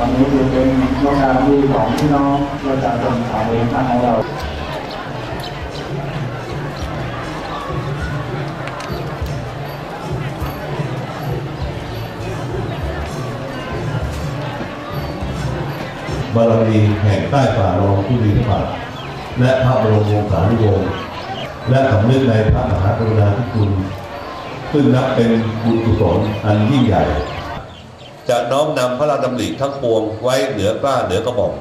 วันนี้จะเป็นโอกาสดีของพี่น้องประชาชนชาวเมืองท่านของเราบารมีแห่งใต้ฝ่ารองผู้มีพระบาทและพระบรมวงศานุวงศ์และสำนึกในพระมหากรุณาธิคุณ ซึ่งนับเป็นบุญกุศลอันยิ่งใหญ่ จะน้อมนำพระราชดำริทั้งปวงไว้เหนือกล้าเหนือกระหม่อม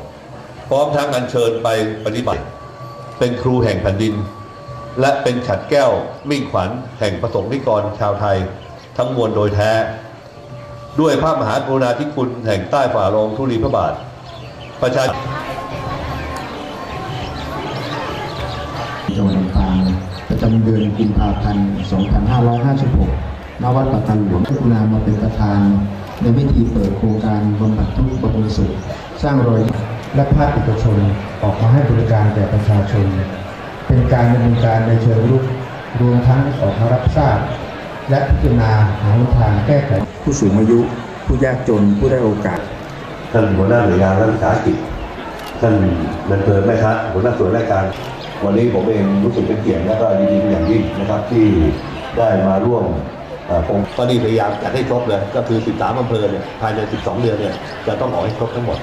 พร้อมทั้งอัญเชิญไปปฏิบัติ เป็นครูแห่งแผ่นดิน และเป็นฉัดแก้วมิ่งขวัญแห่งประสงค์นิกรชาวไทย ทั้งมวลโดยแท้ ด้วยพระมหากรุณาธิคุณแห่งใต้ฝ่ารองธุลีพระบาท ประชาจังหวัดลำปางประจำเดือนกุมภาพันธ์ 2556 ณ วัดปัตตันหลวงพระกุณามาเป็นประธาน ในพิธีเปิดโครงการบำบัดทุกข์บำรุงสุขสร้างรอยยิ้มและภาคเอกชนออกมาให้บริการแก่ประชาชน เป็นการดำเนินการในเชิงรุกรวมทั้งออกมารับทราบ และพิจารณาหาหนทางแก้ไขผู้สูงอายุ ผู้ยากจนผู้ได้โอกาสท่านหัวหน้าหน่วยงานรัฐวิสาหกิจท่านนันเพิร์แม่ค้าหัวหน้าส่วนราชการ วันนี้ผมเองรู้สึกเป็นเกียรติและก็ยินดีเป็นอย่างยิ่งนะครับที่ได้มาร่วม เอ่อโครงก็นี่พยายามจัดให้ครบเลย ก็คือ 13อำเภอเนี่ยภายใน 12 เดือนเนี่ยจะต้องออกให้ครบทั้งหมด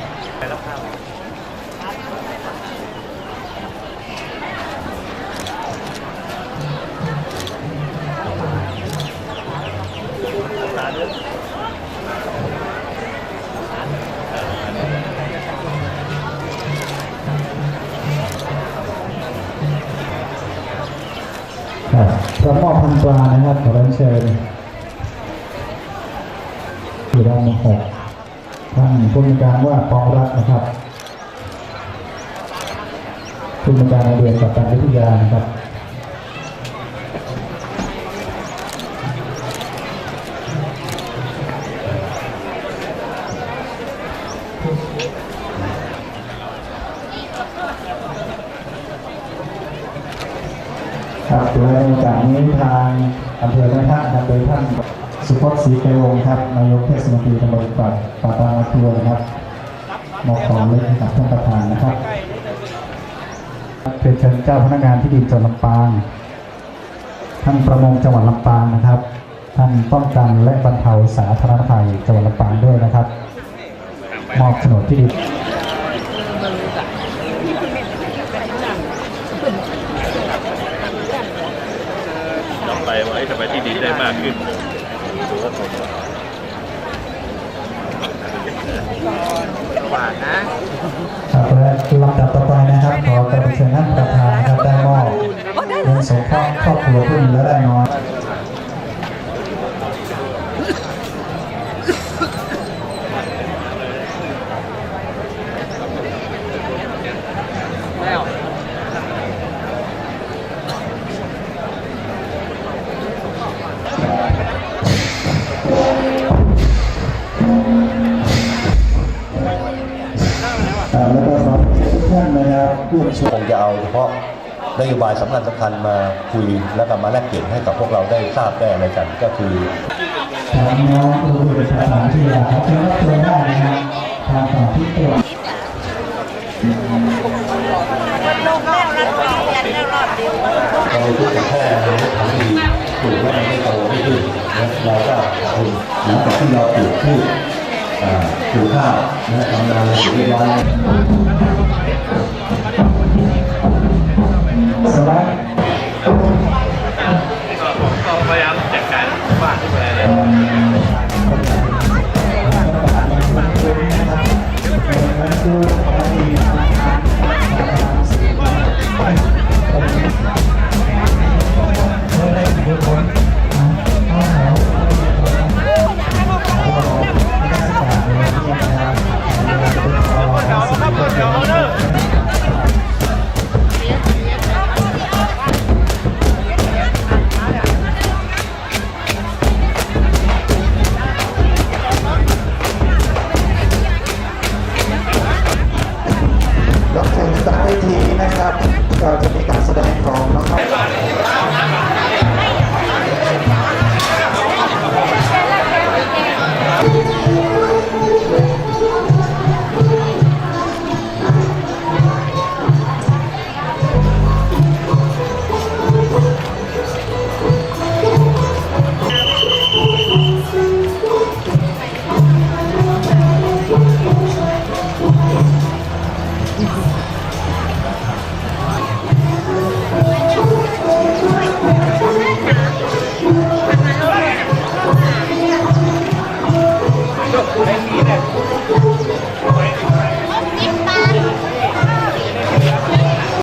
พันปลานะครับขอรียนเชิญอยู่ด้านหกท่านผู้มีการว่าปองรัฐนะครับผู้มีการเรียนกับการวิทยานะครับ ครับโดยในโอกาสนี้ทางอำเภอแม่ทะนำโดยท่านสุพจน์ศรีไกรวงศ์ครับนายกเทศมนตรีตำบลป่าป่าตางอาทัวนะครับมอบของเล็กให้กับท่านประธานนะครับเรียนเชิญเจ้าพนักงานที่ดินจังหวัดลำปาง ท่านประมงจังหวัดลำปางนะครับ ท่านป้องกันและบรรเทาสาธารณภัยจังหวัดลำปางด้วยนะครับ มอบโฉนดที่ดิน ต่อไปว่าเอ๊ะทำไมที่ดินได้มากขึ้นดูว่าผม ครับและลำดับต่อไปนะครับขอกราบเชิญท่านประธานนะครับได้มอบเงินสงเคราะห์ครอบครัวผู้มีรายได้น้อยครับ นะครับร่วมช่วยคงจะเอาเฉพาะนโยบายสำคัญสำคัญมาคุยแล้วก็มาแลกเปลี่ยนให้กับพวกเราได้ทราบได้อะไรกัน ก็คือทางน้องผู้เป็นภาษาที่อยากเขาเชิญรับตัวได้นะครับทางฝั่งที่ตรวจลงแล้วรัฐบาลเรียนแล้วเราพูดกันแค่ทำดีปลูกแล้วมันไม่โตไม่ขึ้นเราก็คุณหลังจากที่เราปลูกพืชอ่าปลูกข้าวนะทำนาเสร็จเรีย สบายก็พยายามจัดการบ้านที่อะไรเลย